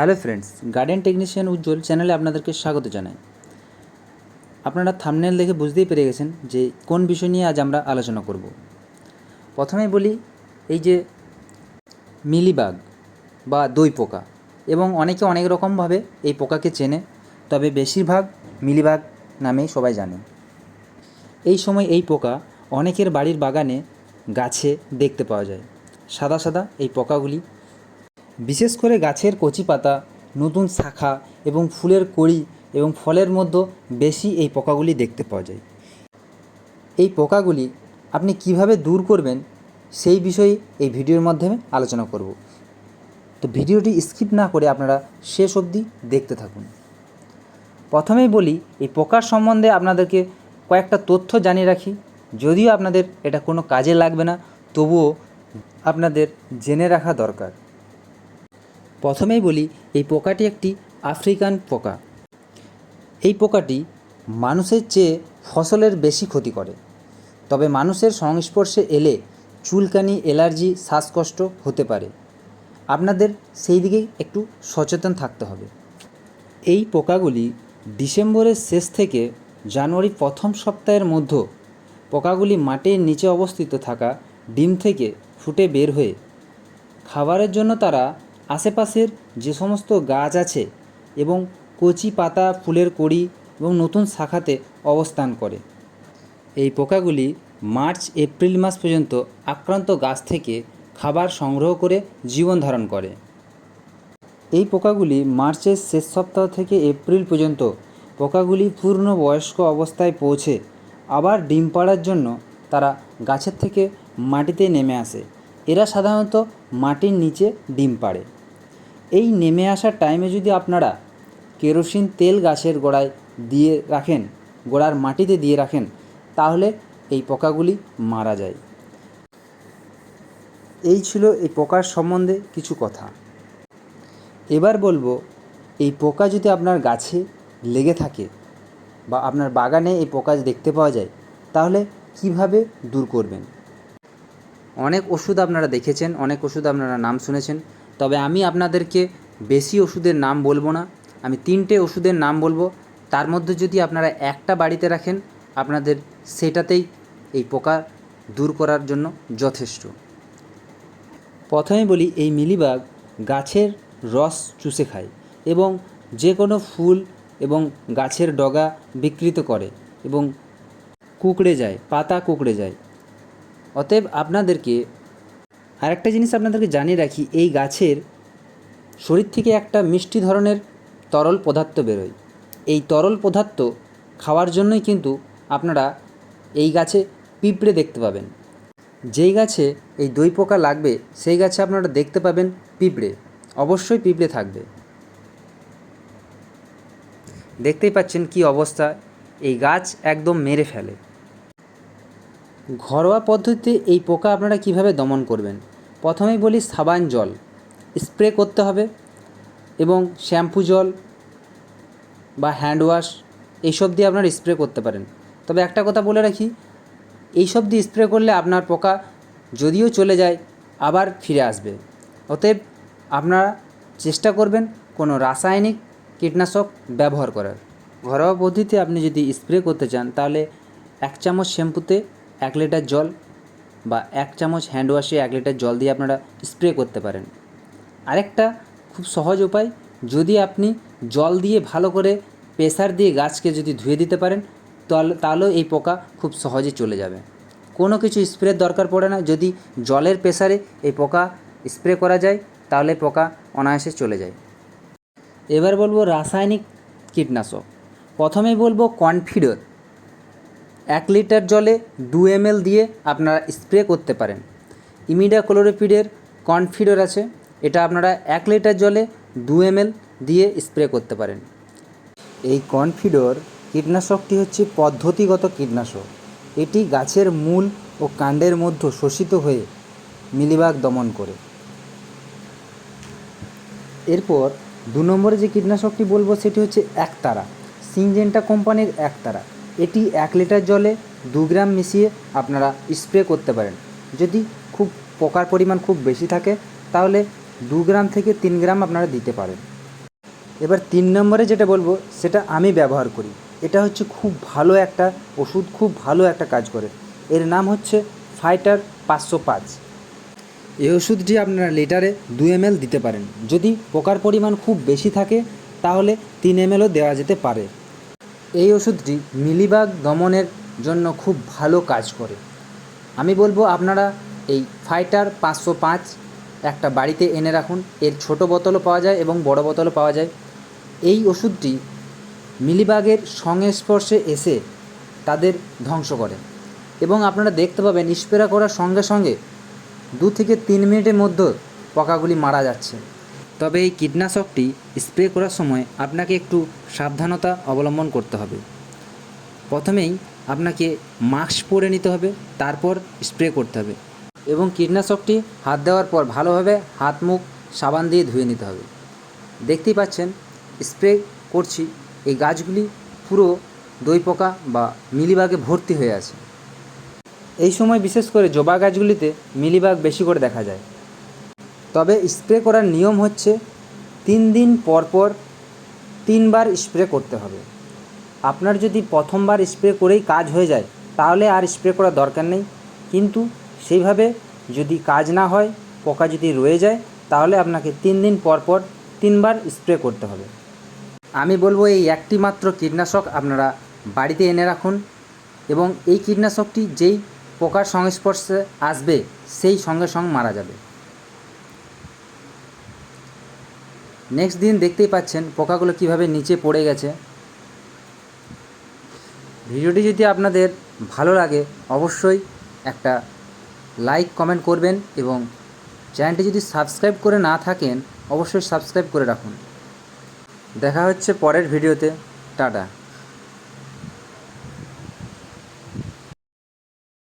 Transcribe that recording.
Hello friends, garden technician Ujjwal চ্যানেলে আপনাদেরকে স্বাগত জানাই। আপনারা থামনেল দেখে বুঝতেই পেরে গেছেন যে কোন বিষয় নিয়ে আজ আমরা আলোচনা করব। প্রথমে বলি, এই যে মিলিবাগ বা দই পোকা, এবং অনেকে অনেক রকমভাবে এই পোকাকে চেনে, তবে বেশিরভাগ মিলিবাগ নামেই সবাই জানে। এই সময় এই পোকা অনেকের বাড়ির বাগানে গাছে দেখতে পাওয়া যায়। সাদা সাদা এই পোকাগুলি বিশেষ করে গাছের কচি পাতা, নতুন শাখা এবং ফুলের কড়ি এবং ফলের মধ্যে বেশি এই পোকাগুলি দেখতে পাওয়া যায়। এই পোকাগুলি আপনি কীভাবে দূর করবেন সেই বিষয়ে এই ভিডিওর মাধ্যমে আলোচনা করব। তো ভিডিওটি স্কিপ না করে আপনারা শেষ অবধি দেখতে থাকুন। প্রথমেই বলি, এই পোকার সম্বন্ধে আপনাদেরকে কয়েকটা তথ্য জানিয়ে রাখি। যদিও আপনাদের এটা কোনো কাজে লাগবে না, তবুও আপনাদের জেনে রাখা দরকার। প্রথমেই বলি, এই পোকাটি একটি আফ্রিকান পোকা। এই পোকাটি মানুষের চেয়ে ফসলের বেশি ক্ষতি করে। তবে মানুষের সংস্পর্শে এলে চুলকানি অ্যালার্জি শ্বাসকষ্ট হতে পারে। আপনাদের সেই দিকেই একটু সচেতন থাকতে হবে। এই পোকাগুলি ডিসেম্বরের শেষ থেকে জানুয়ারি প্রথম সপ্তাহের মধ্যে পোকাগুলি মাটির নিচে অবস্থিত থাকা ডিম থেকে ফুটে বের হয়ে খাবারের জন্য তারা আশেপাশের যে সমস্ত গাছ আছে এবং কচি পাতা, ফুলের কড়ি এবং নতুন শাখাতে অবস্থান করে। এই পোকাগুলি মার্চ, এপ্রিল মাস পর্যন্ত আক্রান্ত গাছ থেকে খাবার সংগ্রহ করে জীবন ধারণ করে। এই পোকাগুলি মার্চের শেষ সপ্তাহ থেকে এপ্রিল পর্যন্ত পোকাগুলি পূর্ণ বয়স্ক অবস্থায় পৌঁছে আবার ডিম পাড়ার জন্য তারা গাছের থেকে মাটিতে নেমে আসে। এরা সাধারণত মাটির নিচে ডিম পাড়ে। এই নেমে আসার টাইমে যদি আপনারা কেরোসিন তেল গাছের গোড়ায় দিয়ে রাখেন, গোড়ার মাটিতে দিয়ে রাখেন, তাহলে এই পোকাগুলি মারা যায়। এই ছিল এই পোকার সম্বন্ধে কিছু কথা। এবার বলব, এই পোকা যদি আপনার গাছে লেগে থাকে বা আপনার বাগানে এই পোকা দেখতে পাওয়া যায়, তাহলে কীভাবে দূর করবেন? অনেক ওষুধ আপনারা দেখেছেন, অনেক ওষুধ আপনারা নাম শুনেছেন। তবে আমি আপনাদেরকে বেশি ওষুধের নাম বলব না। আমি তিনটে ওষুধের নাম বলব। তার মধ্যে যদি আপনারা একটা বাড়িতে রাখেন, আপনাদের সেটাতেই এই পোকা দূর করার জন্য যথেষ্ট। প্রথমে বলি, এই মিলিবাগ গাছের রস চুষে খায় এবং যে কোনো ফুল এবং গাছের ডগা বিকৃত করে এবং কুকড়ে যায়, পাতা কুকড়ে যায়। অতএব আপনাদেরকে আরেকটা জিনিস আপনাদেরকে জানিয়ে রাখি, এই গাছের শরীর থেকে একটা মিষ্টি ধরনের তরল পদার্থ বেরোয়। এই তরল পদার্থ খাওয়ার জন্যই কিন্তু আপনারা এই গাছে পিঁপড়ে দেখতে পাবেন। যেই গাছে এই দই পোকা লাগবে, সেই গাছে আপনারা দেখতে পাবেন পিঁপড়ে। অবশ্যই পিঁপড়ে থাকবে। দেখতেই পাচ্ছেন কি অবস্থা। এই গাছ একদম মেরে ফেলে। ঘরোয়া পদ্ধতিতে এই পোকা আপনারা কীভাবে দমন করবেন? প্রথমেই বলি সাবান জল। স্প্রে করতে হবে এবং শ্যাম্পু জল বা হ্যান্ড ওয়াশ এইসব দিয়ে আপনারা স্প্রে করতে পারেন। তবে একটা কথা বলে রাখি, এইসব দিয়ে স্প্রে করলে আপনার পোকা যদিও চলে যায়, আবার ফিরে আসবে। অতএব আপনারা চেষ্টা করবেন কোনো রাসায়নিক কীটনাশক ব্যবহার করার। ঘরোয়া পদ্ধতিতে আপনি যদি স্প্রে করতে চান, তাহলে এক চামচ শ্যাম্পুতে এক লিটার জল বা এক চামচ হ্যান্ড ওয়াশে এক লিটার জল দিয়ে আপনারা স্প্রে করতে পারেন। আরেকটা খুব সহজ উপায়, যদি আপনি জল দিয়ে ভালো করে প্রেসার দিয়ে গাছকে যদি ধুয়ে দিতে পারেন তাহলে এই পোকা খুব সহজে চলে যাবে। কোনো কিছু স্প্রের দরকার পড়ে না, যদি জলের প্রেসারে এই পোকা স্প্রে করা যায়, তাহলে পোকা অনায়াসে চলে যায়। এবার বলব রাসায়নিক কীটনাশক। প্রথমেই বলব কনফিডর। এক লিটার জলে দু এম দিয়ে আপনারা স্প্রে করতে পারেন। ইমিডা ক্লোরোপিডের কনফিডর আছে। এটা আপনারা এক লিটার জলে দু এম দিয়ে স্প্রে করতে পারেন। এই কনফিডর কীটনাশকটি হচ্ছে পদ্ধতিগত কীটনাশক। এটি গাছের মূল ও কাণ্ডের মধ্যে শোষিত হয়ে মিলিবাগ দমন করে। এরপর দু নম্বরে যে কীটনাশকটি বলব সেটি হচ্ছে একতারা। সিনজেন্টা কোম্পানির একতারা। এটি এক লিটার জলে দু গ্রাম মিশিয়ে আপনারা স্প্রে করতে পারেন। যদি খুব পোকার পরিমাণ খুব বেশি থাকে, তাহলে দু গ্রাম থেকে তিন গ্রাম আপনারা দিতে পারেন। এবার তিন নম্বরে যেটা বলব, সেটা আমি ব্যবহার করি। এটা হচ্ছে খুব ভালো একটা ওষুধ, খুব ভালো একটা কাজ করে। এর নাম হচ্ছে ফাইটার পাঁচশো পাঁচ। এই ওষুধটি আপনারা লিটারে দু এম দিতে পারেন। যদি পোকার পরিমাণ খুব বেশি থাকে, তাহলে তিন এম দেওয়া যেতে পারে। এই ওষুধটি মিলিবাগ দমনের জন্য খুব ভালো কাজ করে। আমি বলব আপনারা এই ফাইটার পাঁচশো পাঁচ একটা বাড়িতে এনে রাখুন। এর ছোট বোতলও পাওয়া যায় এবং বড় বোতলও পাওয়া যায়। এই ওষুধটি মিলিবাগের সংস্পর্শে এসে তাদের ধ্বংস করে এবং আপনারা দেখতে পাবেন স্প্রে করার সঙ্গে সঙ্গে দু থেকে তিন মিনিটের মধ্যে পোকাগুলি মারা যাচ্ছে। তবে এই কীটনাশকটি স্প্রে করার সময় আপনাকে একটু সাবধানতা অবলম্বন করতে হবে। প্রথমেই আপনাকে মাস্ক পরে নিতে হবে, তারপর স্প্রে করতে হবে এবং কীটনাশকটি হাত দেওয়ার পর ভালোভাবে হাত, মুখ, সাবান দিয়ে ধুয়ে নিতে হবে। দেখতেই পাচ্ছেন, স্প্রে করছি, এই গাছগুলি পুরো দই পোকা বা মিলিবাগে ভর্তি হয়ে আছে। এই সময় বিশেষ করে জবা গাছগুলিতে মিলিবাগ বেশি করে দেখা যায়। তবে স্প্রে করার নিয়ম হচ্ছে তিন দিন পর পর তিনবার স্প্রে করতে হবে। আপনার যদি প্রথমবার স্প্রে করেই কাজ হয়ে যায়, তাহলে আর স্প্রে করার দরকার নেই। কিন্তু সেইভাবে যদি কাজ না হয়, পোকা যদি রয়ে যায়, তাহলে আপনাকে তিন দিন পর পর তিনবার স্প্রে করতে হবে। আমি বলব এই একটি মাত্র কীটনাশক আপনারা বাড়িতে এনে রাখুন এবং এই কীটনাশকটি যেই পোকার সংস্পর্শে আসবে, সেই সঙ্গে সঙ্গে মারা যাবে। নেক্সট দিন দেখতেই পাচ্ছেন পোকাগুলো কীভাবে নিচে পড়ে গেছে। ভিডিওটি যদি আপনাদের ভালো লাগে, অবশ্যই একটা লাইক কমেন্ট করবেন এবং চ্যানেলটি যদি সাবস্ক্রাইব করে না থাকেন, অবশ্যই সাবস্ক্রাইব করে রাখুন। দেখা হচ্ছে পরের ভিডিওতে। টাটা।